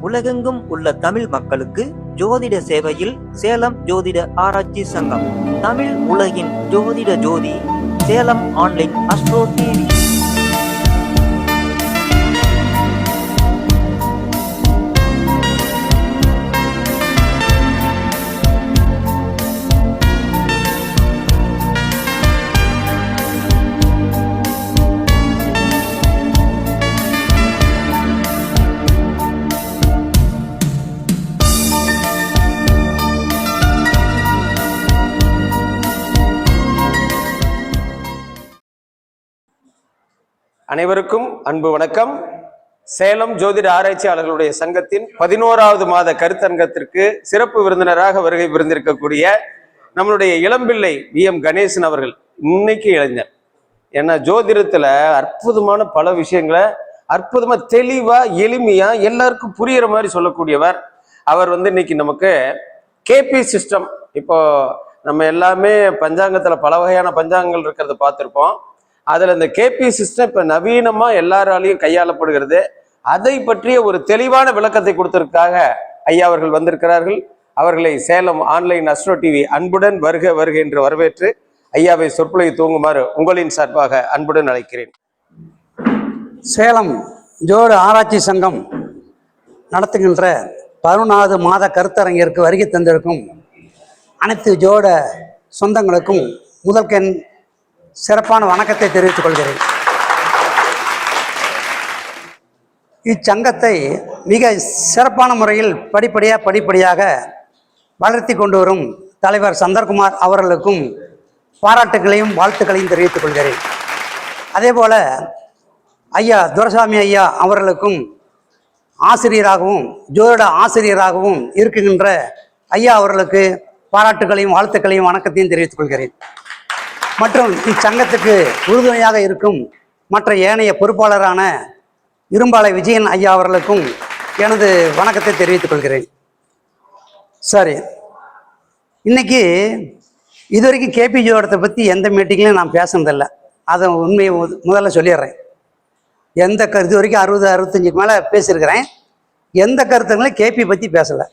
உலகெங்கும் உள்ள தமிழ் மக்களுக்கு ஜோதிட சேவையில் சேலம் ஜோதிட ஆராய்ச்சி சங்கம். தமிழ் உலகின் ஜோதிட ஜோதி சேலம் ஆன்லைன் அஸ்ட்ரோ டிவி. அனைவருக்கும் அன்பு வணக்கம். சேலம் ஜோதிட ஆராய்ச்சியாளர்களுடைய சங்கத்தின் பதினோராவது மாத கருத்தரங்கத்திற்கு சிறப்பு விருந்தினராக வருகை புரிந்திருக்கக்கூடிய நம்மளுடைய இளம்பிள்ளை வி. எம். கணேசன் அவர்கள் இன்னைக்கு இளைஞர் ஏன்னா ஜோதிடத்துல அற்புதமான பல விஷயங்களை அற்புதமா தெளிவா எளிமையா எல்லாருக்கும் புரியுற மாதிரி சொல்லக்கூடியவர். அவர் வந்து இன்னைக்கு நமக்கு கேபி சிஸ்டம் இப்போ நம்ம எல்லாமே பஞ்சாங்கத்துல பல வகையான பஞ்சாங்கங்கள் இருக்கிறத பார்த்துருப்போம். அதில் இந்த கேபி சிஸ்டம் இப்போ நவீனமாக எல்லாராலையும் கையாளப்படுகிறது. அதை பற்றிய ஒரு தெளிவான விளக்கத்தை கொடுத்ததற்காக ஐயா அவர்கள் வந்திருக்கிறார்கள். அவர்களை சேலம் ஆன்லைன் அஸ்ட்ரோ டிவி அன்புடன் வருக வருக என்று வரவேற்று ஐயாவை சொற்பொழிவு தூங்குமாறு உங்களின் சார்பாக அன்புடன் அழைக்கிறேன். சேலம் ஜோடு ஆராய்ச்சி சங்கம் நடத்துகின்ற பதினொன்றாவது மாத கருத்தரங்கிற்கு வருகை தந்திருக்கும் அனைத்து ஜோட சொந்தங்களுக்கும் முதல்கண் சிறப்பான வணக்கத்தை தெரிவித்துக் கொள்கிறேன். இச்சங்கத்தை மிக சிறப்பான முறையில் படிப்படியாக படிப்படியாக வளர்த்தி கொண்டு வரும் தலைவர் சந்தர்குமார் அவர்களுக்கும் பாராட்டுகளையும் வாழ்த்துக்களையும் தெரிவித்துக் கொள்கிறேன். அதேபோல் ஐயா துரசாமி ஐயா அவர்களுக்கும் ஆசிரியராகவும் ஜோதிட ஆசிரியராகவும் இருக்குகின்ற ஐயா அவர்களுக்கு பாராட்டுகளையும் வாழ்த்துக்களையும் வணக்கத்தையும் தெரிவித்துக் கொள்கிறேன். மற்றும் இச்சங்கத்துக்கு உறுதுணையாக இருக்கும் மற்ற ஏனைய பொறுப்பாளரான இரும்பாலை விஜயன் ஐயா அவர்களுக்கும் எனது வணக்கத்தை தெரிவித்துக் கொள்கிறேன். சரி. இன்னைக்கு இது வரைக்கும் கேபி ஜோடத்தை பற்றி எந்த மீட்டிங்லையும் நான் பேசுனதில்லை. அதை உண்மையை முதல்ல சொல்லிடுறேன். எந்த கருத்து வரைக்கும் அறுபது அறுபத்தஞ்சுக்கு மேலே பேசியிருக்கிறேன். எந்த கருத்துங்களும் கேபி பற்றி பேசலை.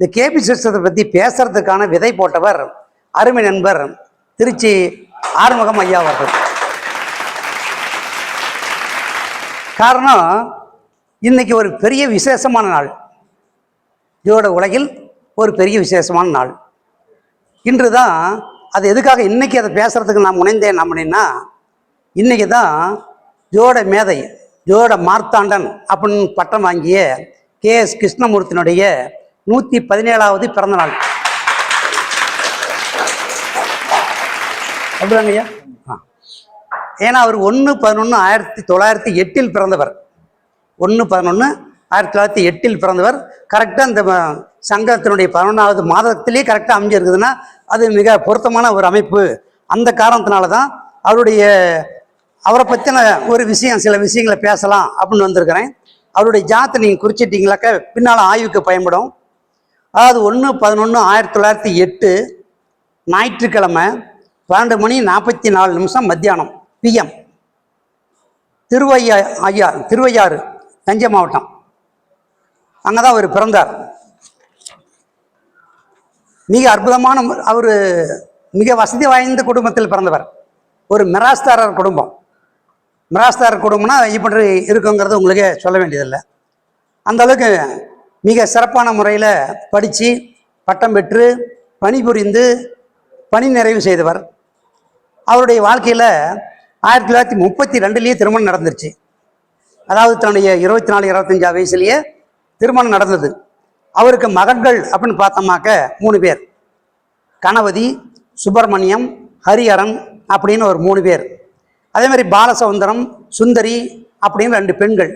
இந்த கேபி சிஸ்டத்தை பற்றி பேசுறதுக்கான விதை போட்டவர் அருமை நண்பர் திருச்சி ஆறுமுகம் ஐயா அவர்கள். காரணம் இன்னைக்கு ஒரு பெரிய விசேஷமான நாள். இதோட உலகில் ஒரு பெரிய விசேஷமான நாள். இன்று தான் அது எதுக்காக இன்னைக்கு அதை பேசுறதுக்கு நான் முனைந்தேன் அப்படின்னா இன்னைக்கு தான் ஜோட மேதை ஜோட மார்த்தாண்டன் அப்படின்னு பட்டம் வாங்கிய கே எஸ் கிருஷ்ணமூர்த்தினுடைய நூற்றி பதினேழாவது பிறந்த அப்படிதாங்க ஐயா ஆ. ஏன்னா அவர் ஒன்று பதினொன்று ஆயிரத்தி தொள்ளாயிரத்தி எட்டில் பிறந்தவர். ஒன்று பதினொன்று ஆயிரத்தி தொள்ளாயிரத்தி எட்டில் பிறந்தவர். கரெக்டாக இந்த சங்கத்தினுடைய பதினொன்றாவது மாதத்திலே கரெக்டாக அமைஞ்சிருக்குதுன்னா அது மிக பொருத்தமான ஒரு அமைப்பு. அந்த காரணத்தினால தான் அவருடைய அவரை பற்றின ஒரு விஷயம் சில விஷயங்களை பேசலாம் அப்படின்னு வந்திருக்கிறேன். அவருடைய ஜாத்தை நீங்கள் குறிச்சிட்டிங்களாக்க பின்னால் ஆய்வுக்கு பயன்படும். அதாவது ஒன்று பதினொன்று ஆயிரத்தி தொள்ளாயிரத்தி எட்டு ஞாயிற்றுக்கிழமை பன்னெண்டு மணி நாற்பத்தி நாலு நிமிஷம் மத்தியானம் பிஎம் திருவையா ஐயா திருவையாறு தஞ்சை மாவட்டம். அங்கே தான் அவர் பிறந்தார். மிக அற்புதமான அவர் மிக வசதி வாய்ந்த குடும்பத்தில் பிறந்தவர். ஒரு மிராஸ்தாரர் குடும்பம். மிராஸ்தாரர் குடும்பம்னா இப்படி இருக்குங்கிறது உங்களுக்கு சொல்ல வேண்டியதில்லை. அந்த அளவுக்கு மிக சிறப்பான முறையில் படித்து பட்டம் பெற்று பணிபுரிந்து பணி நிறைவு செய்தவர். அவருடைய வாழ்க்கையில் ஆயிரத்தி தொள்ளாயிரத்தி முப்பத்தி ரெண்டுலேயே திருமணம் நடந்துருச்சு. அதாவது தன்னுடைய இருபத்தி நாலு இருபத்தஞ்சா வயசுலேயே திருமணம் நடந்தது. அவருக்கு மகன்கள் அப்படின்னு பார்த்தோமாக்க மூணு பேர். கணபதி சுப்பிரமணியம் ஹரிஹரன் அப்படின்னு ஒரு மூணு பேர். அதே மாதிரி பாலசவுந்தரம் சுந்தரி அப்படின்னு ரெண்டு பெண்கள்.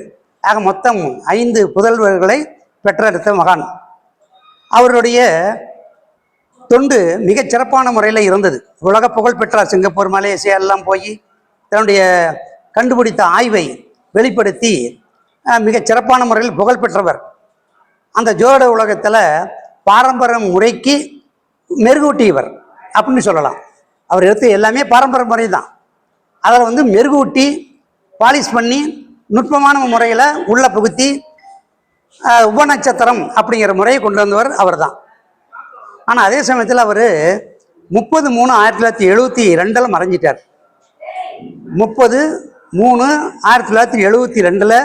ஆக மொத்தம் ஐந்து புதல்வர்களை பெற்றெடுத்த மகான். அவருடைய தொண்டு மிகச் சிறப்பான முறையில் இருந்தது. உலக புகழ் பெற்றார் சிங்கப்பூர் மலேசியா எல்லாம் போய் தன்னுடைய கண்டுபிடித்த ஆய்வை வெளிப்படுத்தி மிகச் சிறப்பான முறையில் புகழ் பெற்றவர். அந்த ஜோட உலகத்தில் பாரம்பரிய முறைக்கு மெருகூட்டியவர் அப்படின்னு சொல்லலாம். அவர் எடுத்து எல்லாமே பாரம்பரிய முறை தான் அதில் வந்து மெருகூட்டி பாலிஷ் பண்ணி நுட்பமான முறையில் உள்ள புகுத்தி உபநட்சத்திரம் அப்படிங்கிற முறையை கொண்டு வந்தவர் அவர்தான். ஆனால் அதே சமயத்தில் அவர் முப்பது மூணு ஆயிரத்தி தொள்ளாயிரத்தி எழுபத்தி ரெண்டில் மறைஞ்சிட்டார். முப்பது மூணு ஆயிரத்தி தொள்ளாயிரத்தி எழுபத்தி ரெண்டில்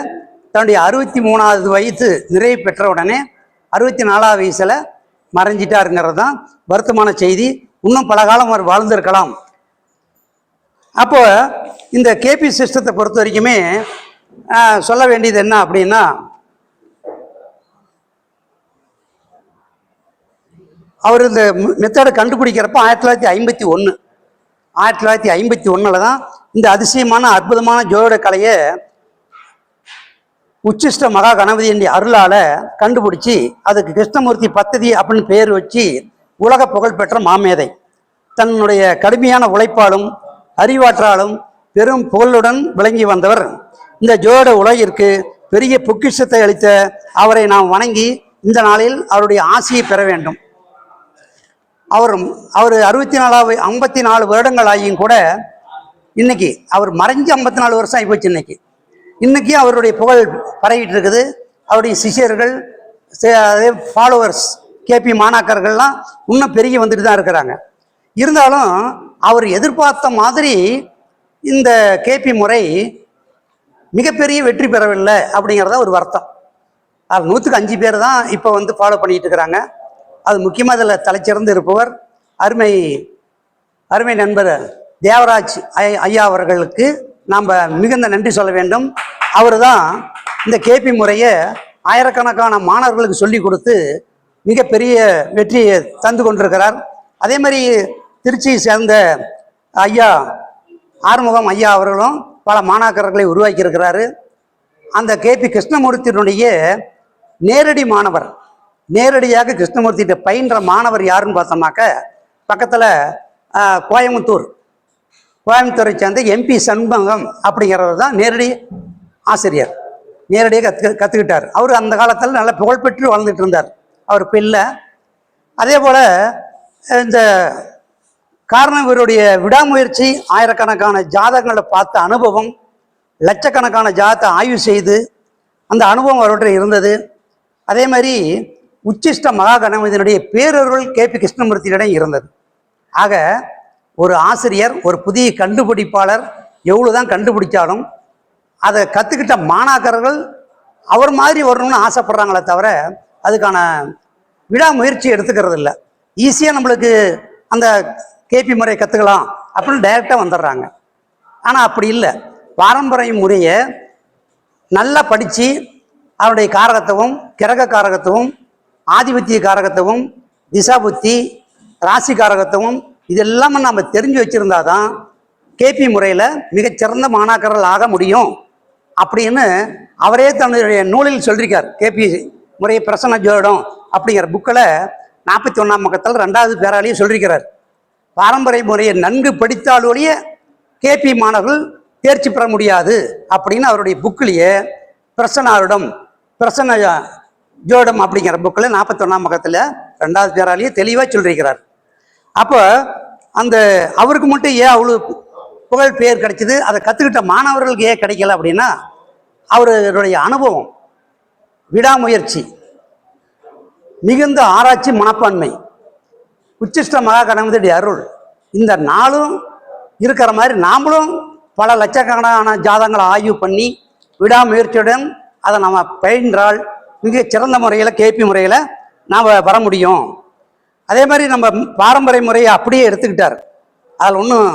தன்னுடைய அறுபத்தி மூணாவது வயசு நிறைவு பெற்ற உடனே அறுபத்தி நாலாவது வயசில் மறைஞ்சிட்டாருங்கிறது தான் வருத்தமான செய்தி. இன்னும் பல காலம் அவர் வாழ்ந்திருக்கலாம். அப்போ இந்த கேபி சிஸ்டத்தை பொறுத்த வரைக்குமே சொல்ல வேண்டியது என்ன அப்படின்னா அவர் இந்த மெத்தடை கண்டுபிடிக்கிறப்ப ஆயிரத்தி தொள்ளாயிரத்தி ஐம்பத்தி ஒன்று ஆயிரத்தி தொள்ளாயிரத்தி ஐம்பத்தி ஒன்றில் தான் இந்த அதிசயமான அற்புதமான ஜோதிட கலையை உச்சிஷ்ட மகா கணபதியின் அருளால் கண்டுபிடிச்சி அதுக்கு கிருஷ்ணமூர்த்தி பத்ததி அப்படின்னு பேர் வச்சு உலக புகழ்பெற்ற மாமேதை. தன்னுடைய கடுமையான உழைப்பாலும் அறிவாற்றாலும் பெரும் புகழுடன் விளங்கி வந்தவர். இந்த ஜோட உலகிற்கு பெரிய பொக்கிஷத்தை அளித்த அவரை நாம் வணங்கி இந்த நாளில் அவருடைய ஆசையை பெற வேண்டும். அவர் அவர் அறுபத்தி நாலாவது ஐம்பத்தி நாலு வருடங்கள் ஆகியும் கூட இன்னைக்கு அவர் மறைஞ்சு ஐம்பத்தி நாலு வருஷம் ஆகிப்போச்சு இன்னைக்கு. இன்னைக்கு அவருடைய புகழ் பரவிட்டு இருக்குது அவருடைய சிஷியர்கள் ஃபாலோவர்ஸ் கேபி மாணாக்கர்கள்லாம் இன்னும் பெருகி வந்துட்டு தான் இருக்கிறாங்க. இருந்தாலும் அவர் எதிர்பார்த்த மாதிரி இந்த கேபி முறை மிகப்பெரிய வெற்றி பெறவில்லை அப்படிங்கிறத ஒரு வருத்தம். அது நூற்றுக்கு அஞ்சு பேர் தான் இப்போ வந்து ஃபாலோ பண்ணிட்டு இருக்கிறாங்க. அது முக்கியமாக அதில் தலைச்சிறந்து இருப்பவர் அருமை அருமை நண்பர் தேவராஜ் ஐயா அவர்களுக்கு நாம் மிகுந்த நன்றி சொல்ல வேண்டும். அவர் தான் இந்த கேபி முறையை ஆயிரக்கணக்கான மாணவர்களுக்கு சொல்லி கொடுத்து மிகப்பெரிய வெற்றியை தந்து கொண்டிருக்கிறார். அதே மாதிரி திருச்சியை சேர்ந்த ஐயா ஆறுமுகம் ஐயா அவர்களும் பல மாணாக்கர்களை உருவாக்கியிருக்கிறாரு. அந்த கேபி கிருஷ்ணமூர்த்தியினுடைய நேரடி மாணவர் நேரடியாக கிருஷ்ணமூர்த்திகிட்ட பயின்ற மாணவர் யாருன்னு பார்த்தோம்னாக்க பக்கத்தில் கோயம்புத்தூர். கோயம்புத்தூரை சேர்ந்த எம்பி சண்முகம் அப்படிங்கிறது தான் நேரடி ஆசிரியர். நேரடியாக கற்று கற்றுக்கிட்டார் அவர் அந்த காலத்தில் நல்ல புகழ்பெற்று வாழ்ந்துட்டு இருந்தார். அவர் இப்போ இல்லை அதே போல் இந்த காரணம் இவருடைய விடாமுயற்சி ஆயிரக்கணக்கான ஜாதகங்களை பார்த்த அனுபவம் லட்சக்கணக்கான ஜாதத்தை ஆய்வு செய்து அந்த அனுபவம் அவர்கிட்ட இருந்தது. அதே மாதிரி உச்சிஷ்ட மகா கணபதியினுடைய பேரொருள் கேபி கிருஷ்ணமூர்த்தியிடம் இருந்தது. ஆக ஒரு ஆசிரியர் ஒரு புதிய கண்டுபிடிப்பாளர் எவ்வளோ தான் கண்டுபிடிச்சாலும் அதை கற்றுக்கிட்ட மாணாக்கர்கள் அவர் மாதிரி வரணும்னு ஆசைப்படுறாங்களே தவிர அதுக்கான விடாமுயற்சி எடுத்துக்கிறது இல்லை ஈஸியாக நம்மளுக்கு அந்த கேபி முறை கற்றுக்கலாம் அப்படின்னு டைரெக்டாக வந்துடுறாங்க. ஆனால் அப்படி இல்லை. பாரம்பரிய முறையை நல்லா படித்து அவருடைய காரகத்துவம் கிரக காரகத்துவம் ஆதிபத்திய காரகத்துவம் திசாபுத்தி ராசி காரகத்துவம் இதெல்லாம் நம்ம தெரிஞ்சு வச்சுருந்தா தான் கேபி முறையில் மிகச்சிறந்த மாணாக்கர்கள் ஆக முடியும். அப்படின்னு அவரே தன்னுடைய நூலில் சொல்லியிருக்கார் கேபி முறை பிரசன்ன ஜோடம் அப்படிங்கிற புக்கில் நாற்பத்தி ஒன்றாம் பக்கத்தில் ரெண்டாவது பேராலையும் சொல்லியிருக்கிறார் பாரம்பரிய முறையை நன்கு படித்தாலோடைய கேபி மாணவர்கள் தேர்ச்சி பெற முடியாது அப்படின்னு அவருடைய புக்கிலேயே பிரசன்னாருடம் பிரசன்ன ஜோடம் அப்படிங்கிற புக்கில் நாற்பத்தொன்னாம் பக்கத்தில் ரெண்டாவது பேராலேயே தெளிவாக சொல்லியிருக்கிறார். அப்போ அந்த அவருக்கு மட்டும் ஏன் அவ்வளோ புகழ் பேர் கிடைச்சிது? அதை கற்றுக்கிட்ட மாணவர்களுக்கு ஏன் கிடைக்கல அப்படின்னா அவருடைய அனுபவம் விடாமுயற்சி மிகுந்த ஆராய்ச்சி மனப்பான்மை உச்சிஷ்ட மகா கணபதியுடைய அருள் இந்த நாளும் இருக்கிற மாதிரி நாமளும் பல லட்சக்கணக்கான ஜாதங்களை ஆய்வு பண்ணி விடாமுயற்சியுடன் அதை நம்ம பயின்றால் மிக சிறந்த முறையில் கேபி முறையில் நாம் வர முடியும். அதே மாதிரி நம்ம பாரம்பரிய முறையை அப்படியே எடுத்துக்கிட்டார். அதில் ஒன்றும்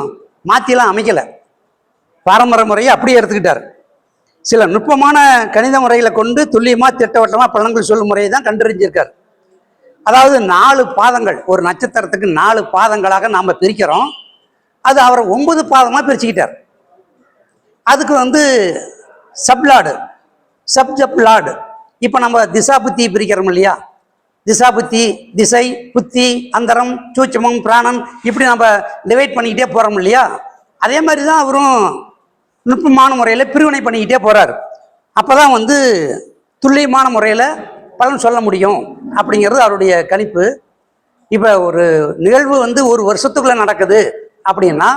மாற்றிலாம் அமைக்கலை. பாரம்பரிய முறையை அப்படியே எடுத்துக்கிட்டார். சில நுட்பமான கணித முறைகளை கொண்டு துல்லியமாக திட்டவட்டமாக பழங்கள் சொல்லும் முறையை தான் கண்டறிஞ்சிருக்கார். அதாவது நாலு பாதங்கள் ஒரு நட்சத்திரத்துக்கு நாலு பாதங்களாக நாம் பிரிக்கிறோம். அது அவரை ஒன்பது பாதமாக பிரிச்சுக்கிட்டார். அதுக்கு வந்து சப்லாடு சப்ஜப்லாடு இப்போ நம்ம திசா புத்தி பிரிக்கிறோம் இல்லையா? திசா புத்தி திசை புத்தி அந்தரம் சூட்சமம் பிராணம் இப்படி நம்ம டிவைட் பண்ணிக்கிட்டே போகிறோம் இல்லையா? அதே மாதிரி தான் அவரும் நுட்பமான முறையில் பிரிவினை பண்ணிக்கிட்டே போகிறார் அப்போ தான் வந்து துல்லியமான முறையில் பலன் சொல்ல முடியும் அப்படிங்கிறது அவருடைய கணிப்பு. இப்போ ஒரு நிகழ்வு வந்து ஒரு வருஷத்துக்குள்ளே நடக்குது அப்படின்னா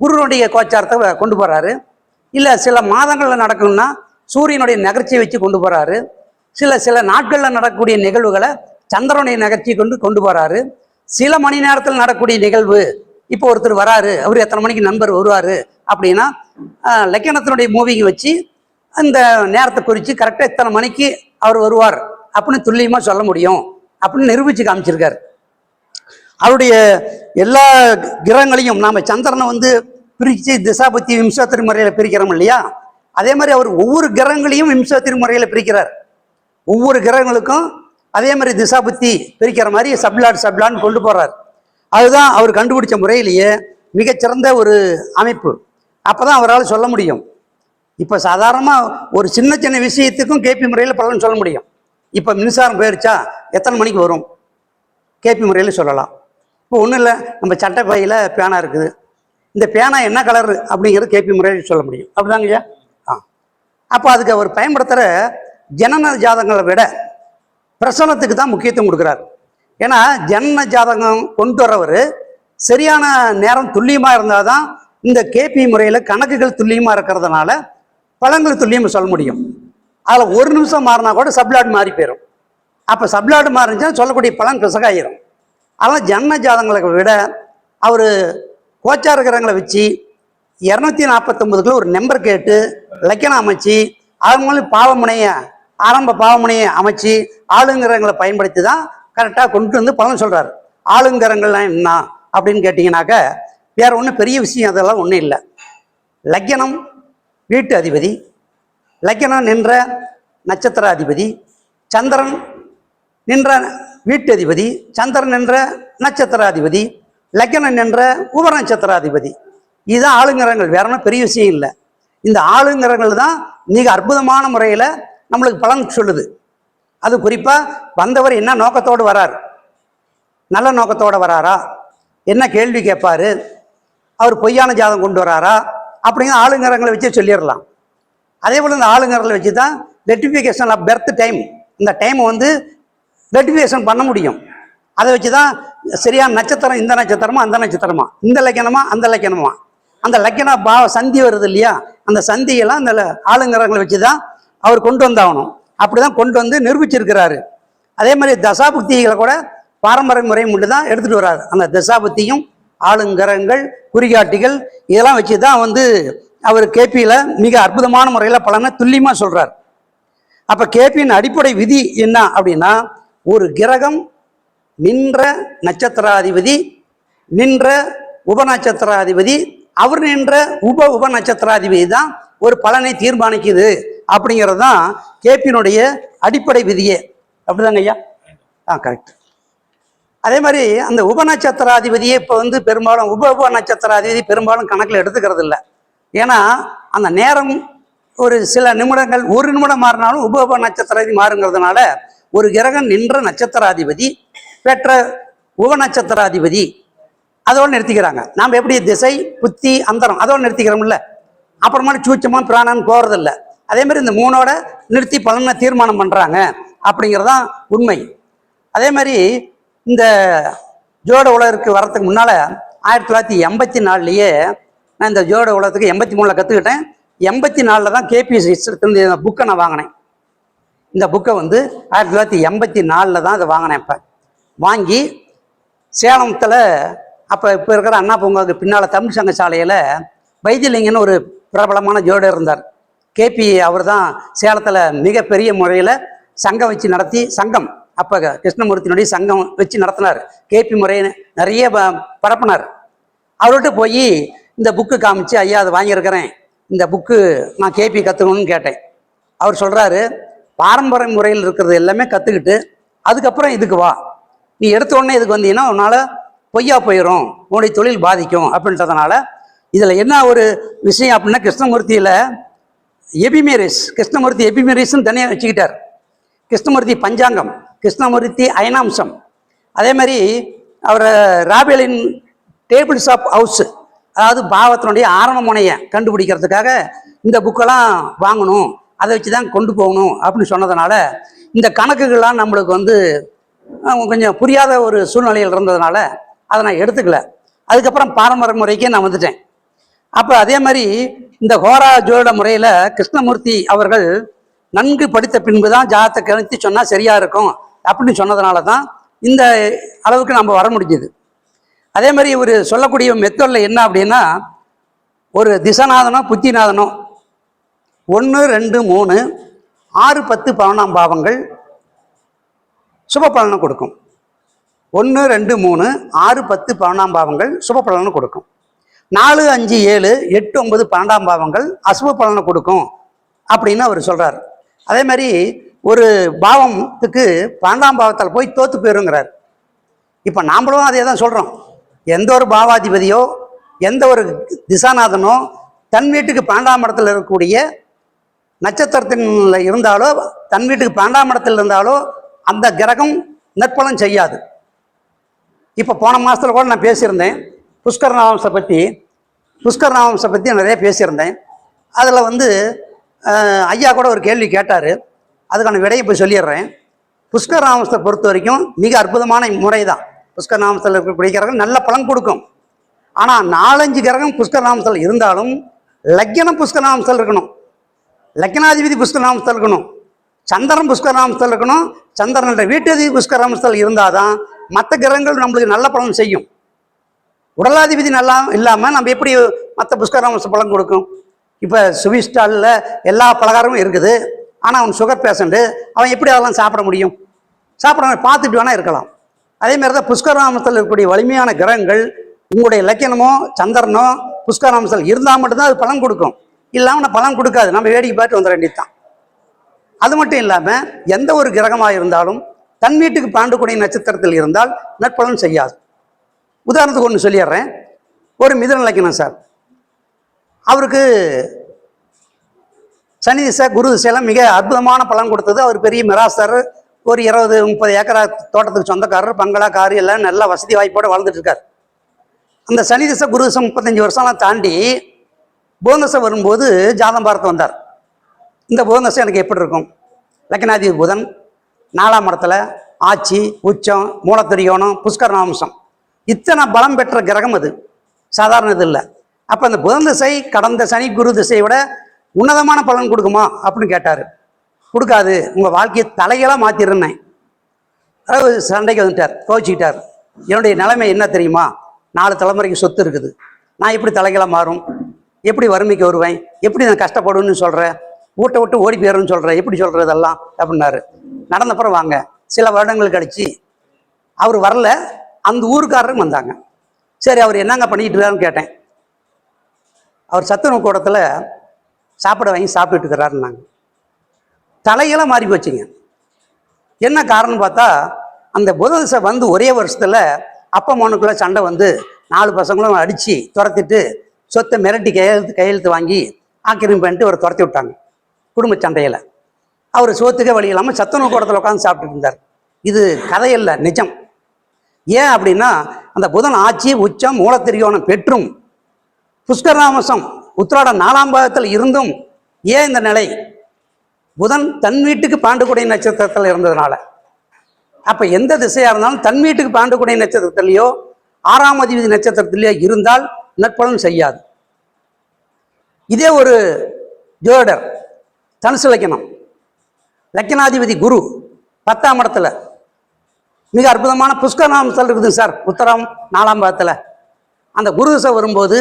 குருனுடைய கோச்சாரத்தை கொண்டு போகிறாரு இல்லை சில மாதங்களில் நடக்கணும்னா சூரியனுடைய நகர்ச்சியை வச்சு கொண்டு போகிறாரு சில சில நாட்களில் நடக்கக்கூடிய நிகழ்வுகளை சந்திரனை நகர்த்தி கொண்டு கொண்டு போகிறாரு சில மணி நேரத்தில் நடக்கக்கூடிய நிகழ்வு இப்போ ஒருத்தர் வராரு அவர் எத்தனை மணிக்கு நண்பர் வருவார் அப்படின்னா லக்கணத்தினுடைய மூவிங் வச்சு அந்த நேரத்தை குறித்து கரெக்டாக இத்தனை மணிக்கு அவர் வருவார் அப்படின்னு துல்லியமாக சொல்ல முடியும் அப்படின்னு நிரூபித்து காமிச்சிருக்காரு. அவருடைய எல்லா கிரகங்களையும் நாம் சந்திரனை வந்து பிரித்து திசாபுத்தி விம்சாத்திரி முறையில் பிரிக்கிறோம் இல்லையா? அதே மாதிரி அவர் ஒவ்வொரு கிரகங்களையும் விம்சாத்திரி முறையில் பிரிக்கிறார். ஒவ்வொரு கிரகங்களுக்கும் அதே மாதிரி திசாபுத்தி பிரிக்கிற மாதிரி சப்லாட் சப்லான்னு கொண்டு போகிறார் அதுதான் அவர் கண்டுபிடிச்ச முறையிலேயே மிகச்சிறந்த ஒரு அமைப்பு. அப்போ தான் அவரால் சொல்ல முடியும். இப்போ சாதாரணமாக ஒரு சின்ன சின்ன விஷயத்துக்கும் கேபி முறையில் பலன் சொல்ல முடியும். இப்போ மின்சாரம் போயிடுச்சா எத்தனை மணிக்கு வரும்? கேபி முறையில் சொல்லலாம். இப்போ ஒன்றும் இல்லை நம்ம சட்டை பையில் பேனா இருக்குது. இந்த பேனா என்ன கலர் அப்படிங்கிறது கேபி முறையில் சொல்ல முடியும். அப்படிதாங்கய்யா ஆ. அப்போ அதுக்கு அவர் பயன்படுத்துகிற ஜனன ஜாதகங்களை விட பிரசனத்துக்கு தான் முக்கியத்துவம் கொடுக்குறாரு. ஏன்னா ஜனன ஜாதகம் கொண்டு வரவர் சரியான நேரம் துல்லியமாக இருந்தால் தான் இந்த கேபி முறையில் கணக்குகள் துல்லியமாக இருக்கிறதுனால பழங்கள் துல்லியமாக சொல்ல முடியும். அதில் ஒரு நிமிஷம் மாறினா கூட சப்லாட் மாறி போயிடும் அப்போ சப்லாட் மாறிச்சுன்னா சொல்லக்கூடிய பழம் பிசகாயிரும். அதனால் ஜன்ம ஜாதகங்களை விட அவர் கோச்சா இருக்கிறவங்களை வச்சு இரநூத்தி நாற்பத்தொம்பதுக்குள்ள ஒரு நம்பர் கேட்டு லக்கணம் அமைச்சு அதன் மூலம் பாவமுனையை ஆரம்ப பாவமுனையை அமைச்சு ஆளுங்கரங்களை பயன்படுத்தி தான் கரெக்டாக கொண்டு வந்து பலன் சொல்கிறார் ஆளுங்கரங்கள்லாம் என்ன அப்படின்னு கேட்டிங்கனாக்க வேற ஒன்றும் பெரிய விஷயம் அதெல்லாம் ஒன்றும் இல்லை. லக்கணம் வீட்டு அதிபதி லக்கணம் நின்ற நட்சத்திர அதிபதி சந்திரன் நின்ற வீட்டு அதிபதி சந்திரன் என்ற நட்சத்திராதிபதி நின்ற என்ற உப நட்சத்திராதிபதி. இதுதான் ஆளுங்கரங்கள் வேற ஒன்றும் பெரிய விஷயம் இல்லை. இந்த ஆளுங்கரங்கள் தான் மிக அற்புதமான முறையில் நம்மளுக்கு பலன் சொல்லுது. அது குறிப்பாக வந்தவர் என்ன நோக்கத்தோடு வரார்? நல்ல நோக்கத்தோடு வராரா? என்ன கேள்வி கேட்பார்? அவர் பொய்யான ஜாதகம் கொண்டு வராரா? அப்படிங்கிற ஆளுங்கரங்களை வச்சு சொல்லிடலாம். அதே போல் இந்த ஆளுங்கரங்களை வச்சு தான் ரெட்டிஃபிகேஷன் ஆஃப் பெர்த் டைம் இந்த டைமை வந்து ரெட்டிஃபிகேஷன் பண்ண முடியும். அதை வச்சு தான் சரியான நட்சத்திரம் இந்த நட்சத்திரமா அந்த நட்சத்திரமா இந்த லக்கணமா அந்த லக்கணமா. அந்த லக்கண பாவ சந்தி வருது இல்லையா? அந்த சந்தியெல்லாம் அந்த ஆளுங்கரங்களை வச்சு தான் அவர் கொண்டு வந்தாகணும். அப்படி தான் கொண்டு வந்து நிரூபிச்சிருக்கிறாரு. அதே மாதிரி தசாபுக்திகளை கூட பாரம்பரிய முறை மட்டும் தான் எடுத்துகிட்டு வர்றாரு. அந்த தசாபுத்தியும் ஆளுங்கரங்கள் குறிகாட்டிகள் இதெல்லாம் வச்சு தான் வந்து அவர் கேபியில் மிக அற்புதமான முறையில் பலனை துல்லியமாக சொல்கிறார் அப்போ கேபியின் அடிப்படை விதி என்ன அப்படின்னா ஒரு கிரகம் நின்ற நட்சத்திராதிபதி நின்ற உபநட்சத்திராதிபதி அவர் நின்ற உப உப நட்சத்திராதிபதி தான் ஒரு பலனை தீர்மானிக்குது. அப்படிங்கிறது தான் கேபியினுடைய அடிப்படை விதியே. அப்படிதாங்க ஐயா? ஆ கரெக்ட் அதே மாதிரி அந்த உபநட்சத்திராதிபதியே இப்போ வந்து பெரும்பாலும் உப உப நட்சத்திராதிபதி பெரும்பாலும் கணக்கில் எடுத்துக்கிறது இல்லை. ஏன்னா அந்த நேரம் ஒரு சில நிமிடங்கள் ஒரு நிமிடம் மாறினாலும் உப உப நட்சத்திராதி மாறுங்கிறதுனால ஒரு கிரகம் நின்ற நட்சத்திராதிபதி பெற்ற உப நட்சத்திராதிபதி அதோடு நிறுத்திக்கிறாங்க. நாம் எப்படி திசை புத்தி அந்தரம் அதோடு நிறுத்திக்கிறோம்ல. அப்புறமா சூச்சமாக பிராணம் போகிறதில்ல அதே மாதிரி இந்த மூணோட நிறுத்தி பலனை தீர்மானம் பண்ணுறாங்க அப்படிங்கிறதான் உண்மை. அதே மாதிரி இந்த ஜோட உலகிற்கு வரத்துக்கு முன்னால் ஆயிரத்தி தொள்ளாயிரத்தி எண்பத்தி நாலுலேயே நான் இந்த ஜோட உலகத்துக்கு எண்பத்தி மூணில் கற்றுக்கிட்டேன் எண்பத்தி நாலில் தான் கேபிஎஸ் இந்த புக்கை நான் வாங்கினேன். இந்த புக்கை வந்து ஆயிரத்தி தொள்ளாயிரத்தி எண்பத்தி நாலில் தான் இதை வாங்கினேன் இப்போ. வாங்கி சேலத்தில் அப்போ இப்போ இருக்கிற அண்ணா பூங்காவுக்கு பின்னால் தமிழ் சங்க சாலையில் வைத்தியலிங்கன்னு ஒரு பிரபலமான ஜோடர் இருந்தார். கேபி அவர் தான் சேலத்தில் மிகப்பெரிய முறையில் சங்கம் வச்சு நடத்தி சங்கம். அப்போ கிருஷ்ணமூர்த்தியினுடைய சங்கம் வச்சு நடத்தினார். கேபி முறையை நிறைய ப- அவர்கிட்ட போய் இந்த புக்கு காமிச்சு ஐயா அதை வாங்கியிருக்கிறேன். இந்த புக்கு நான் கேபி கற்றுக்கணும்னு கேட்டேன். அவர் சொல்கிறாரு பாரம்பரிய முறையில் இருக்கிறது எல்லாமே கற்றுக்கிட்டு அதுக்கப்புறம் இதுக்கு வா. நீ எடுத்த உடனே இதுக்கு வந்தீங்கன்னா உன்னால் பொய்யா போயிடும் உன்னுடைய தொழில் பாதிக்கும். அப்படின்றதுனால இதில் என்ன ஒரு விஷயம் அப்படின்னா கிருஷ்ணமூர்த்தியில் எபிமேரிஸ் கிருஷ்ணமூர்த்தி எபிமேரிஸ்ன்னு தனியாக வச்சுக்கிட்டார். கிருஷ்ணமூர்த்தி பஞ்சாங்கம் கிருஷ்ணமூர்த்தி அயனாம்சம் அதே மாதிரி அவர் ராபேலின் டேபிள்ஸ் ஆஃப் ஹவுஸு அதாவது பாவத்தினுடைய ஆரம்ப முனையை கண்டுபிடிக்கிறதுக்காக இந்த புக்கெல்லாம் வாங்கணும் அதை வச்சு தான் கொண்டு போகணும் அப்படின்னு சொன்னதுனால இந்த கணக்குகள்லாம் நம்மளுக்கு வந்து கொஞ்சம் புரியாத ஒரு சூழ்நிலையில் இருந்ததுனால அதை நான் எடுத்துக்கல. அதுக்கப்புறம் பாரம்பரிய முறைக்கே நான் வந்துட்டேன். அப்போ அதே மாதிரி இந்த ஹோரா ஜோதிட முறையில் கிருஷ்ணமூர்த்தி அவர்கள் நன்கு படித்த பின்பு தான் ஜாதத்தை கணித்து சொன்னால் சரியாக இருக்கும் அப்படின்னு சொன்னதுனால தான் இந்த அளவுக்கு நம்ம வர முடிஞ்சுது. அதே மாதிரி இவர் சொல்லக்கூடிய மெத்தடில் என்ன அப்படின்னா ஒரு திசநாதனோ புத்திநாதனோ ஒன்று ரெண்டு மூணு ஆறு பத்து பதினொன்றாம் பாவங்கள் சுப பலனை கொடுக்கும். ஒன்று ரெண்டு மூணு ஆறு பத்து பதினொன்றாம் பாவங்கள் சுப பலனை கொடுக்கும். நாலு அஞ்சு ஏழு எட்டு ஒன்பது பன்னெண்டாம் பாவங்கள் அசுப பலனை கொடுக்கும் அப்படின்னு அவர் சொல்கிறார் அதே மாதிரி ஒரு பாவத்துக்கு பன்னெண்டாம் பாவத்தில் போய் தோற்று போயிருங்கிறார். இப்போ நாமளும் அதே தான் சொல்கிறோம் எந்த ஒரு பாவாதிபதியோ எந்த ஒரு திசாநாதனோ தன் வீட்டுக்கு பன்னெண்டாம் இடத்துல இருக்கக்கூடிய நட்சத்திரத்தின் இருந்தாலோ தன் வீட்டுக்கு பன்னெண்டாம் இடத்துல இருந்தாலோ அந்த கிரகம் நற்பலன் செய்யாது. இப்போ போன மாதத்தில் கூட நான் பேசியிருந்தேன். புஷ்கர நாமசை பற்றி புஷ்கர் நாமசை பற்றி நிறைய பேசியிருந்தேன். அதில் வந்து ஐயா கூட ஒரு கேள்வி கேட்டார். அதுக்கான விடையை இப்போ சொல்லிடுறேன். புஷ்கர் நாமத்தை பொறுத்த வரைக்கும் மிக அற்புதமான முறை தான் புஷ்கர் நாமத்தில் இருக்கக்கூடிய கிரகம் நல்ல பலன் கொடுக்கும். ஆனால் நாலஞ்சு கிரகம் புஷ்கர் நாமத்தில் இருந்தாலும் லக்கினம் புஷ்கர நாமத்தில் இருக்கணும். லக்னாதிபதி புஷ்கராமஸ்தல் இருக்கணும். சந்திரன் புஷ்கராமஸ்தல் இருக்கணும். சந்திரனோட வீட்டதிபதி புஷ்கராமஸ்தல் இருந்தால் தான் மற்ற கிரகங்கள் நம்மளுக்கு நல்ல பலன் செய்யும். உடலாதிபதி நல்லா இல்லாமல் நம்ம எப்படி மற்ற புஷ்கரம் பழம் கொடுக்கும்? இப்போ சுவிஸ் ஸ்டாலில் எல்லா பலகாரமும் இருக்குது. ஆனால் அவன் சுகர் பேஷண்ட்டு அவன் எப்படி அதெல்லாம் சாப்பிட முடியும்? சாப்பிட பார்த்துட்டு வேணால் இருக்கலாம். அதே மாதிரி தான் புஷ்கராமத்தில் இருக்கக்கூடிய வலிமையான கிரகங்கள் உங்களுடைய இலக்கணமோ சந்திரனோ புஷ்கராமத்தில் இருந்தால் மட்டும்தான் அது பலன் கொடுக்கும். இல்லாமல் நான் பலன் கொடுக்காது. நம்ம வேடிக்கை பார்த்து வந்துட வேண்டியது தான் அது மட்டும் இல்லாமல் எந்த ஒரு கிரகமாக இருந்தாலும் தன் வீட்டுக்கு பாண்டுக்குடி நட்சத்திரத்தில் இருந்தால் நற்பலன் செய்யாது. உதாரணத்துக்கு ஒன்று சொல்லிடுறேன். ஒரு மிதுன லக்கணம் சார். அவருக்கு சனி திசை குரு திசையெல்லாம் மிக அற்புதமான பலன் கொடுத்தது. அவர் பெரிய மிராஸ்தர் ஒரு இருபது முப்பது ஏக்கரா தோட்டத்துக்கு சொந்தக்காரர். பங்களா காரு எல்லாம் நல்ல வசதி வாய்ப்போடு வாழ்ந்துட்டு இருக்கார். அந்த சனி திசை குரு திசை முப்பத்தஞ்சு வருஷம்லாம் தாண்டி புவனசை வரும்போது ஜாதம் பார்த்து வந்தார். இந்த புவனசை எனக்கு எப்படி இருக்கும்? லக்னாதிபதி புதன் நாலாம் இடத்துல ஆட்சி உச்சம் மூலத்திரியோணம் புஷ்கரநாம்சம் இத்தனை பலம் பெற்ற கிரகம் அது. சாதாரண இது இல்லை. அப்போ அந்த புதன் திசை கடந்த சனி குரு திசையை விட உன்னதமான பலன் கொடுக்குமா? அப்படின்னு கேட்டார். கொடுக்காது. உங்கள் வாழ்க்கையை தலைகளாக மாற்றிருந்தேன் அதாவது சண்டைக்கு வந்துட்டார். கோச்சிக்கிட்டார் என்னுடைய நிலைமை என்ன தெரியுமா? நாலு தலைமுறைக்கு சொத்து இருக்குது. நான் எப்படி தலைகளாக மாறும்? எப்படி வறுமைக்கு வருவேன்? எப்படி நான் கஷ்டப்படுவேன்னு சொல்கிறேன் வீட்டை விட்டு ஓடி போயிடும்னு சொல்கிறேன் எப்படி சொல்கிறதெல்லாம் அப்படின்னாரு. நடந்தப்புறம் வாங்க. சில வருடங்கள் கழித்து அவர் வரல. அந்த ஊருக்காரரும் வந்தாங்க. சரி அவர் என்னங்க பண்ணிக்கிட்டு இருக்காருன்னு கேட்டேன். அவர் சத்துணவு கூடத்தில் சாப்பிட வாங்கி சாப்பிட்டுட்டு இருக்கிறாருன்னாங்க. தலையெல்லாம் மாறி போச்சுங்க. என்ன காரணம் பார்த்தா அந்த புததிசை வந்து ஒரே வருஷத்தில் அப்பா மோனுக்குள்ள சண்டை வந்து நாலு பசங்களும் அடித்து துரத்திட்டு சொத்தை மிரட்டி கையெழுத்து கையெழுத்து வாங்கி ஆக்கிரமி பண்ணிட்டு அவரை துரத்தி விட்டாங்க குடும்ப சண்டையில். அவர் சோத்துக்கே வழி இல்லாமல் சத்துணவு கூடத்தில் உட்காந்து சாப்பிட்டுட்டு இருந்தார். இது கதையல்ல நிஜம். ஏன் அப்படின்னா அந்த புதன் ஆட்சி உச்சம் மூலத்திரியோனம் பெற்றும். புஷ்கராமசம் உத்திராட நாலாம் பாகத்தில் இருந்தும் ஏன் இந்த நிலை? புதன் தன் வீட்டுக்கு பாண்டுகுடை நட்சத்திரத்தில் இருந்ததுனால. அப்போ எந்த திசையாக இருந்தாலும் தன் வீட்டுக்கு பாண்டுகுடை நட்சத்திரத்திலேயோ ஆறாம் அதிபதி நட்சத்திரத்திலேயோ இருந்தால் நற்பலன் செய்யாது. இதே ஒரு ஜோடர் தனுசு லக்கணம். லக்கணாதிபதி குரு பத்தாம் இடத்துல மிக அற்புதமான புஷ்கரநாமத்தில் இருக்குது சார். உத்தரம் நாலாம் பாகத்தில். அந்த குரு திசை வரும்போது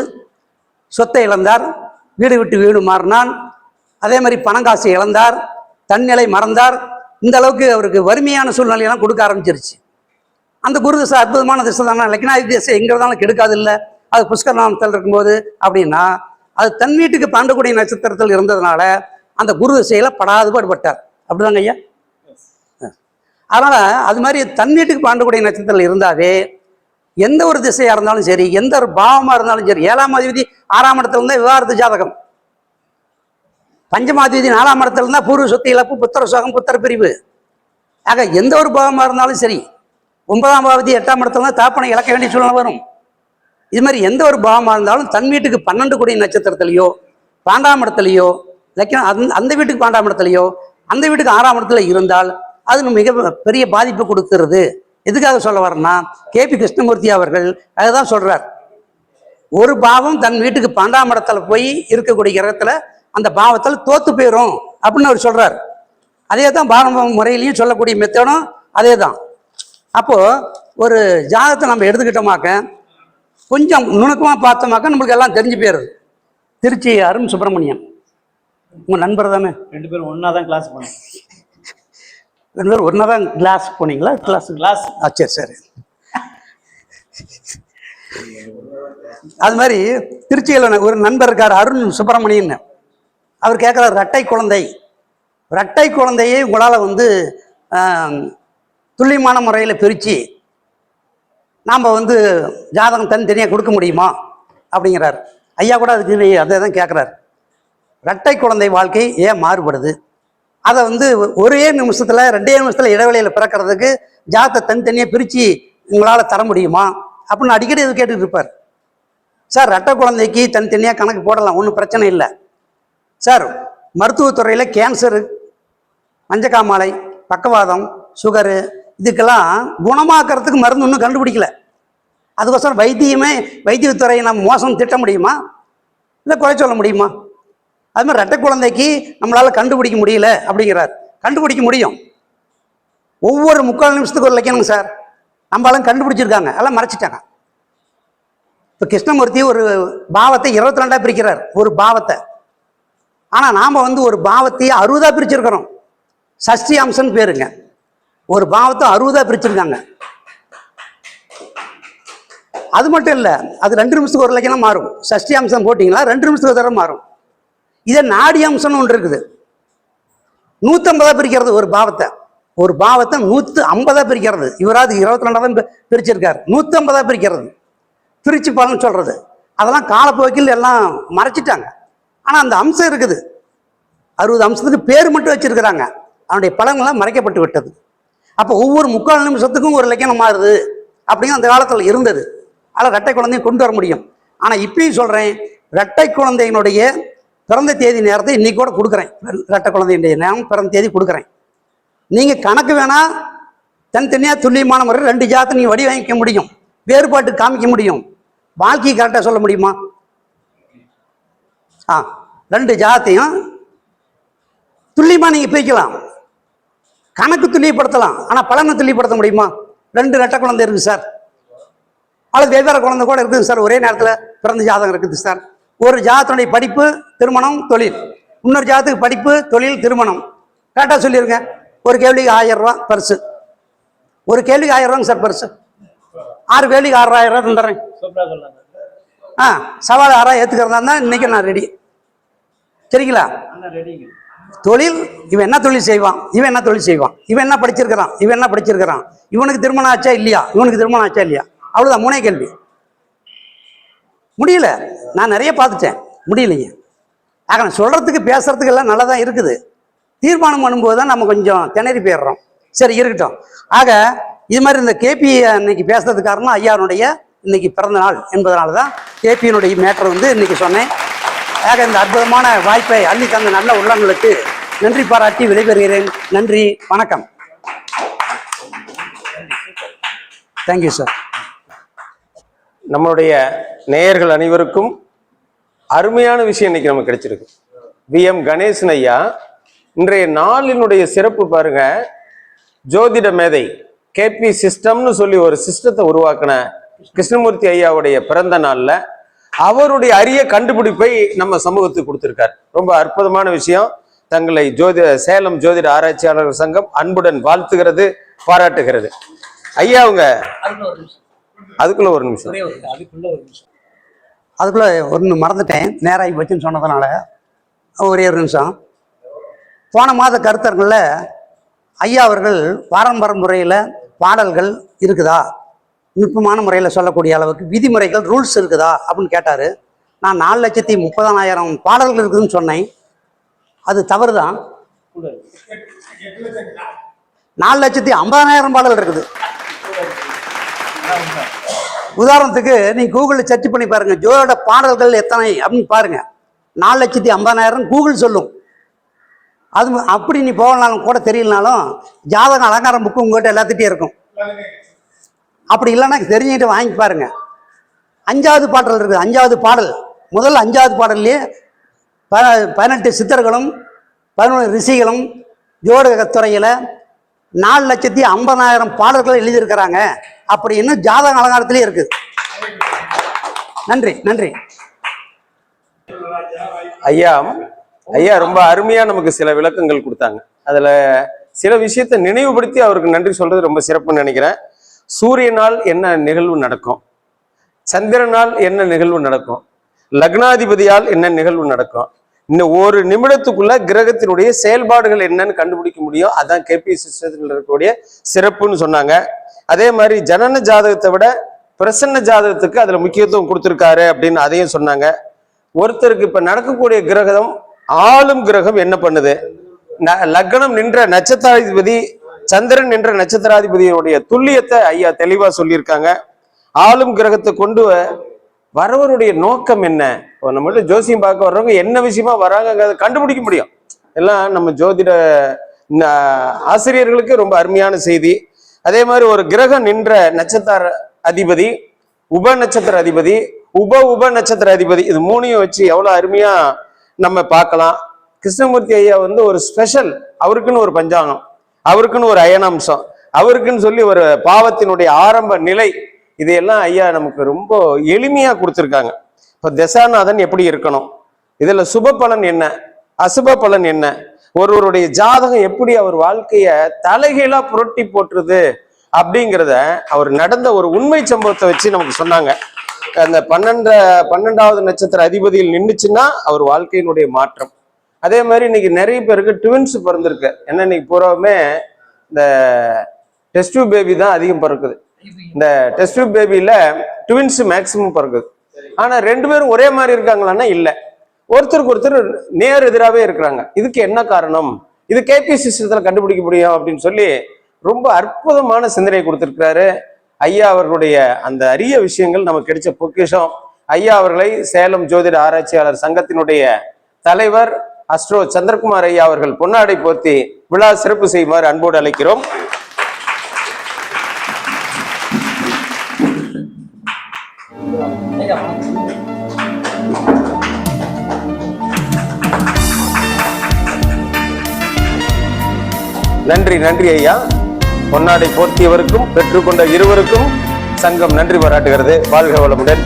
சொத்தை இழந்தார். வீடு விட்டு வீடு மாறினான். அதே மாதிரி பணங்காசு இழந்தார். தன்னிலை மறந்தார். இந்த அளவுக்கு அவருக்கு வறுமையான சூழ்நிலையெல்லாம் கொடுக்க ஆரம்பிச்சிருச்சு. அந்த குரு திசை அற்புதமான திசை தானே. லக்னாதி திசை எங்கே இருந்தாலும் கெடுக்காது இல்லை அது புஷ்கரநாமத்தில் இருக்கும்போது அப்படின்னா அது தன் வீட்டுக்கு பாண்டக்கூடிய நட்சத்திரத்தில் இருந்ததுனால அந்த குரு படாது படாதுபாடுபட்டார் அப்படிதாங்க ஐயா? அதனால் அது மாதிரி தன் வீட்டுக்கு பாண்டகுடி நட்சத்திரத்தில் இருந்தாவே எந்த ஒரு திசையாக இருந்தாலும் சரி எந்த ஒரு பாவமாக இருந்தாலும் சரி ஏழாம் அதிபதி ஆறாம் இடத்துல இருந்தால் விவாகரத்து ஜாதகம். பஞ்சமாதிபதி நாலாம் இடத்துல இருந்தால் பூர்வ சொத்து இழப்பு புத்திர சோகம் புத்திர பிரிவு. ஆக எந்த ஒரு பாவமாக இருந்தாலும் சரி ஒன்பதாம் பாவதி எட்டாம் இடத்துல இருந்தால் தாப்பனை இழக்க வேண்டிய சூழ்நிலை வரும். இது மாதிரி எந்த ஒரு பாவமாக இருந்தாலும் தன் வீட்டுக்கு பன்னெண்டு கோடி நட்சத்திரத்திலேயோ பாண்டாம் இடத்துலையோ லக்கினம் அந்த அந்த வீட்டுக்கு பாண்டாம் இடத்துலையோ அந்த வீட்டுக்கு ஆறாம் இடத்துல இருந்தால் அது மிக பெரிய பாதிப்பு கொடுக்கிறது. எதுக்காக சொல்ல வரேன்னா கே. பி. கிருஷ்ணமூர்த்தி அவர்கள் அதுதான் சொல்றார். ஒரு பாவம் தன் வீட்டுக்கு பன்னெண்டாம் இடத்துல போய் இருக்கக்கூடிய இடத்துல அந்த பாவத்தில் தோத்து போயிடும் அப்படின்னு அவர் சொல்றார். அதே தான் பாரம்ப முறையிலையும் சொல்லக்கூடிய மெத்தனும் அதே தான் அப்போது ஒரு ஜாதகத்தை நம்ம எடுத்துக்கிட்டோமாக்க கொஞ்சம் நுணுக்கமாக பார்த்தோமாக்க நம்மளுக்கு எல்லாம் தெரிஞ்சு போயிடுது. திருச்சி அருண் சுப்பிரமணியன். உங்கள் நண்பர் தானே? ரெண்டு பேரும் ஒண்ணா தான் கிளாஸ் பண்ணோம். ரெண்டு ஒன்றா தான் கிளாஸ் போனீங்களா? கிளாஸ் கிளாஸ் ஆ சரி சரி. அது மாதிரி திருச்சியில் ஒரு நண்பர் இருக்கார் அருண் சுப்பிரமணியன் அவர் கேட்குறாரு ரெட்டை குழந்தை. ரெட்டை குழந்தையை உங்களால் வந்து துல்லியமான முறையில் பிரித்து நாம் வந்து ஜாதகம் தனித்தனியாக கொடுக்க முடியுமா? அப்படிங்கிறார். ஐயா கூட அதுக்கு அதே தான் கேட்குறாரு ரெட்டை குழந்தை வாழ்க்கை ஏன் மாறுபடுது? அதை வந்து ஒரே நிமிஷத்தில் ரெண்டே நிமிஷத்தில் இடைவெளியில் பிறக்கிறதுக்கு ஜாத்தை தனித்தனியாக பிரித்து உங்களால் தர முடியுமா? அப்படின்னு அடிக்கடி இது கேட்டுட்டு இருப்பார். சார் ரெட்டை குழந்தைக்கு தனித்தனியாக கணக்கு போடலாம் ஒன்றும் பிரச்சனை இல்லை. சார் மருத்துவத்துறையில் கேன்சரு மஞ்சக்காமாலை பக்கவாதம் சுகரு இதுக்கெல்லாம் குணமாக்கிறதுக்கு மருந்து ஒன்றும் கண்டுபிடிக்கல. அதுக்கோசரம் வைத்தியமே வைத்தியத்துறையை நம்ம மோசம் திட்ட முடியுமா? இல்லை குறை சொல்ல முடியுமா? அது மாதிரி ரெட்டை குழந்தைக்கு நம்மளால் கண்டுபிடிக்க முடியல அப்படிங்கிறார். கண்டுபிடிக்க முடியும். ஒவ்வொரு முக்கால் நிமிஷத்துக்கு ஒரு லட்சணுங்க சார். நம்மளாலும் கண்டுபிடிச்சிருக்காங்க. எல்லாம் மறைச்சிட்டாங்க. இப்போ கிருஷ்ணமூர்த்தி ஒரு பாவத்தை இருபத்தி ரெண்டாக பிரிக்கிறார். ஒரு பாவத்தை. ஆனால் நாம் வந்து ஒரு பாவத்தையே அறுபதாக பிரிச்சிருக்கிறோம். சஷ்டி அம்சம்னு பேருங்க. ஒரு பாவத்தை அறுபதாக பிரிச்சிருக்காங்க. அது மட்டும் இல்லை அது ரெண்டு நிமிஷத்துக்கு ஒரு லக்கணம் மாறும். சஷ்டி அம்சம் போட்டிங்களா? ரெண்டு நிமிஷத்துக்கு ஒரு தடவை மாறும். இதை நாடி அம்சம்னு ஒன்று இருக்குது. நூற்றம்பதாக பிரிக்கிறது ஒரு பாவத்தை. ஒரு பாவத்தை நூற்று ஐம்பதாக பிரிக்கிறது இவராது இருபத்தி ரெண்டாவது தான் நூற்றம்பதாக பிரிக்கிறது. பிரித்து பலன் சொல்கிறது அதெல்லாம் காலப்போக்கில் எல்லாம் மறைச்சிட்டாங்க. ஆனால் அந்த அம்சம் இருக்குது. அறுபது அம்சத்துக்கு பேர் மட்டும் வச்சுருக்கிறாங்க. அவனுடைய பலன்கள்லாம் மறைக்கப்பட்டு விட்டது. அப்போ ஒவ்வொரு முக்கால் நிமிஷத்துக்கும் ஒரு இலக்கணம் மாறுது. அப்படின்னு அந்த காலத்தில் இருந்தது. அதில் ரெட்டை குழந்தையும் கொண்டு வர முடியும். ஆனால் இப்பயும் சொல்கிறேன் ரெட்டை குழந்தையினுடைய பிறந்த தேதி நேரத்தை இன்றைக்கி கூட கொடுக்குறேன். ரெட்டை குழந்தையுடைய நேரம் பிறந்த தேதி கொடுக்குறேன். நீங்கள் கணக்கு வேணால் தனித்தனியாக துல்லியமான முறையில் ரெண்டு ஜாத்தை நீங்கள் வடிவமைக்க முடியும். வேறுபாட்டு காமிக்க முடியும். வாழ்க்கையை கரெக்டாக சொல்ல முடியுமா? ஆ ரெண்டு ஜாத்தையும் துல்லியமாக நீங்கள் பிரிக்கலாம். கணக்கு துல்லியப்படுத்தலாம். ஆனால் பலனை துல்லியப்படுத்த முடியுமா? ரெண்டு ரெட்டை குழந்தை இருக்குது சார். அல்லது வெவ்வேறு குழந்தை கூட இருக்குது சார். ஒரே நேரத்தில் பிறந்த ஜாதகம் இருக்குது சார். ஒரு ஜாதத்தினுடைய படிப்பு திருமணம் தொழில். இன்னொரு ஜாதத்துக்கு படிப்பு தொழில் திருமணம். கரெக்டாக சொல்லிடுங்க ஒரு கேள்விக்கு ஆயிரம் ரூபா பரிசு. ஒரு கேள்விக்கு ஆயிரம் ரூபாங்க சார் பரிசு. ஆறு கேள்விக்கு ஆறாயிரம் ரூபா தந்துடுறேன். ஆ சவால் ஆறாயிரம் ஏற்றுக்கிறதா இருந்தால் இன்றைக்கி நான் ரெடி சரிங்களா? தொழில் இவன் என்ன தொழில் செய்வான்? இவன் என்ன தொழில் செய்வான்? இவன் என்ன படிச்சிருக்கிறான்? இவன் என்ன படிச்சிருக்கிறான்? இவனுக்கு திருமணம் ஆச்சா இல்லையா? இவனுக்கு திருமணம் ஆச்சா இல்லையா? அவ்வளோதான் மூணே கேள்வி. முடியல. நான் நிறைய பார்த்துட்டேன். முடியலைங்க ஆக நான் சொல்கிறதுக்கு பேசுகிறதுக்கு எல்லாம் நல்லா தான் இருக்குது. தீர்மானம் பண்ணும்போது தான் நம்ம கொஞ்சம் திணறி போயிடுறோம். சரி இருக்கட்டும். ஆக இது மாதிரி இந்த கேபி இன்னைக்கு பேசுறதுக்கு காரணம் ஐயாருடைய இன்னைக்கு பிறந்த நாள் என்பதனால தான் கேபியினுடைய மேட்டர் வந்து இன்னைக்கு சொன்னேன். ஆக இந்த அற்புதமான வாய்ப்பை அள்ளி தந்த நல்ல உள்ளங்களுக்கு நன்றி பாராட்டி விடைபெறுகிறேன். நன்றி வணக்கம். தேங்க்யூ சார் நம்மளுடைய நேயர்கள் அனைவருக்கும் அருமையான விஷயம் இன்னைக்கு நமக்கு கிடைச்சிருக்கு. வி. எம். கணேசன் ஐயா இன்றைய நாளினுடைய சிறப்பு பாருங்க ஜோதிட மேதை கேபி சிஸ்டம்னு சொல்லி ஒரு சிஸ்டத்தை உருவாக்கின கிருஷ்ணமூர்த்தி ஐயாவுடைய பிறந்த நாள்ல அவருடைய அரிய கண்டுபிடிப்பை நம்ம சமூகத்துக்கு கொடுத்திருக்கார். ரொம்ப அற்புதமான விஷயம். தங்களை ஜோதிட சேலம் ஜோதிட ஆராய்ச்சியாளர்கள் சங்கம் அன்புடன் வாழ்த்துகிறது பாராட்டுகிறது. ஐயா அவங்க அதுக்குள்ள ஒரு அதுக்குள்ள ஒரு நிமிஷம். அதுக்குள்ளே ஒன்று மறந்துட்டேன். நேராகி போச்சுன்னு சொன்னதுனால. ஒரே ஒரு நிமிஷம். போன மாத கருத்தரங்களில் ஐயா அவர்கள் பாரம்பரிய முறையில் பாடல்கள் இருக்குதா? நுட்பமான முறையில் சொல்லக்கூடிய அளவுக்கு விதிமுறைகள் ரூல்ஸ் இருக்குதா? அப்படின்னு கேட்டார். நான் நாலு லட்சத்தி முப்பதானாயிரம் பாடல்கள் இருக்குதுன்னு சொன்னேன். அது தவறு தான் நாலு லட்சத்தி ஐம்பதானாயிரம் பாடல் இருக்குது. உதாரணத்துக்கு நீங்க கூகுளில் சர்ச் பண்ணி பாருங்க. ஜோயோட பாடல்கள் எத்தனை அப்படின்னு பாருங்க. நாலு லட்சத்தி ஐம்பதாயிரம் கூகுள் சொல்லும். அது அப்படி நீ போகலனாலும் கூட தெரியலனாலும் ஜாதகம் அலங்காரம் புக்கு உங்கள்கிட்ட எல்லாத்துட்டையும் இருக்கும். அப்படி இல்லைன்னா தெரிஞ்சுக்கிட்டு வாங்கி பாருங்க. அஞ்சாவது பாடல் இருக்குது. அஞ்சாவது பாடல். முதல் அஞ்சாவது பாடல்லையே ப பதினெட்டு சித்தர்களும் பதினொன்று ரிஷிகளும் ஜோடகத்துறையில் நாலு லட்சத்தி ஐம்பதாயிரம் பாடல்கள் எழுதியிருக்கிறாங்க. அப்படின்னு ஜாதக அலங்காரத்திலே இருக்குது நன்றி நன்றி. ஐயா ஐயா ரொம்ப அருமையா நமக்கு சில விளக்கங்கள் கொடுத்தாங்க. அதுல சில விஷயத்தை நினைவுபடுத்தி அவருக்கு நன்றி சொல்றது ரொம்ப சிறப்புன்னு நினைக்கிறேன். சூரியனால் என்ன நிகழ்வு நடக்கும்? சந்திரனால் என்ன நிகழ்வு நடக்கும்? லக்னாதிபதியால் என்ன நிகழ்வு நடக்கும்? இன்னும் ஒரு நிமிடத்துக்குள்ள கிரகத்தினுடைய செயல்பாடுகள் என்னன்னு கண்டுபிடிக்க முடியும். அதான் கேபி சிஸ்டத்தில் இருக்கக்கூடிய சிறப்புன்னு சொன்னாங்க. அதே மாதிரி ஜனன ஜாதகத்தை விட பிரசன்ன ஜாதகத்துக்கு அதுல முக்கியத்துவம் கொடுத்துருக்காரு அப்படின்னு அதையும் சொன்னாங்க. ஒருத்தருக்கு இப்ப நடக்கக்கூடிய கிரகம் ஆளும் கிரகம் என்ன பண்ணுது? ந- லக்னம் நின்ற நட்சத்திராதிபதி சந்திரன் நின்ற நட்சத்திராதிபதியுடைய துல்லியத்தை ஐயா தெளிவா சொல்லியிருக்காங்க. ஆளும் கிரகத்தை கொண்டு வரவருடைய நோக்கம் என்ன? இப்போ நம்மகிட்ட ஜோசியம் பார்க்க வர்றவங்க என்ன விஷயமா வராங்கங்கிறத கண்டுபிடிக்க முடியும். எல்லாம் நம்ம ஜோதிட ஆசிரியர்களுக்கு ரொம்ப அருமையான செய்தி. அதே மாதிரி ஒரு கிரகம் நின்ற நட்சத்திர அதிபதி உப நட்சத்திர அதிபதி உப உப நட்சத்திர அதிபதி இது மூணையும் வச்சு எவ்வளோ அருமையா நம்ம பார்க்கலாம். கிருஷ்ணமூர்த்தி ஐயா வந்து ஒரு ஸ்பெஷல் அவருக்குன்னு ஒரு பஞ்சாங்கம் அவருக்குன்னு ஒரு அயனம்சம் அவருக்குன்னு சொல்லி ஒரு பாவத்தினுடைய ஆரம்ப நிலை இதையெல்லாம் ஐயா நமக்கு ரொம்ப எளிமையாக கொடுத்துருக்காங்க. இப்போ தசாநாதன் எப்படி இருக்கணும்? இதில் சுப பலன் என்ன? அசுப பலன் என்ன? ஒருவருடைய ஜாதகம் எப்படி அவர் வாழ்க்கையை தலைகீழாக புரட்டி போட்டுருது அப்படிங்கிறத அவர் நடந்த ஒரு உண்மை சம்பவத்தை வச்சு நமக்கு சொன்னாங்க. அந்த பன்னெண்ட பன்னெண்டாவது நட்சத்திர அதிபதியில் நின்றுச்சுன்னா அவர் வாழ்க்கையினுடைய மாற்றம். அதே மாதிரி இன்னைக்கு நிறைய பேருக்கு ட்வின்ஸ் பிறந்திருக்கு. ஏன்னா இன்னைக்கு பூராவுமே இந்த டெஸ்ட் பேபி தான் அதிகம் பிறக்குது. இந்த டெஸ்ட் பேபியில ட்வின்ஸ் மேக்சிமம் பிறக்குது. ஆனா ரெண்டு பேரும் ஒரே மாதிரி இருக்காங்களான்னா இல்ல. ஒருத்தருக்கு ஒருத்தர் நேர் எதிராகவே இருக்கிறாங்க. இதுக்கு என்ன காரணம்? இது கேபி சிஸ்டத்துல கண்டுபிடிக்க முடியும் அப்படின்னு சொல்லி ரொம்ப அற்புதமான சிந்தனை கொடுத்திருக்கிறாரு ஐயா அவர்களுடைய அந்த அரிய விஷயங்கள் நமக்கு கிடைச்ச பொக்கிஷம். ஐயா அவர்களை சேலம் ஜோதிட ஆராய்ச்சியாளர் சங்கத்தினுடைய தலைவர் அஸ்ட்ரோ சந்திரகுமார் ஐயா அவர்கள் பொன்னாடை போர்த்தி விழா சிறப்பு செய்யுமாறு அன்போடு அழைக்கிறோம். நன்றி நன்றி ஐயா. பொன்னாடை போர்த்தியவருக்கும் பெற்றுக்கொண்ட இருவருக்கும் சங்கம் நன்றி பாராட்டுகிறது. வாழ்க வளமுடன்.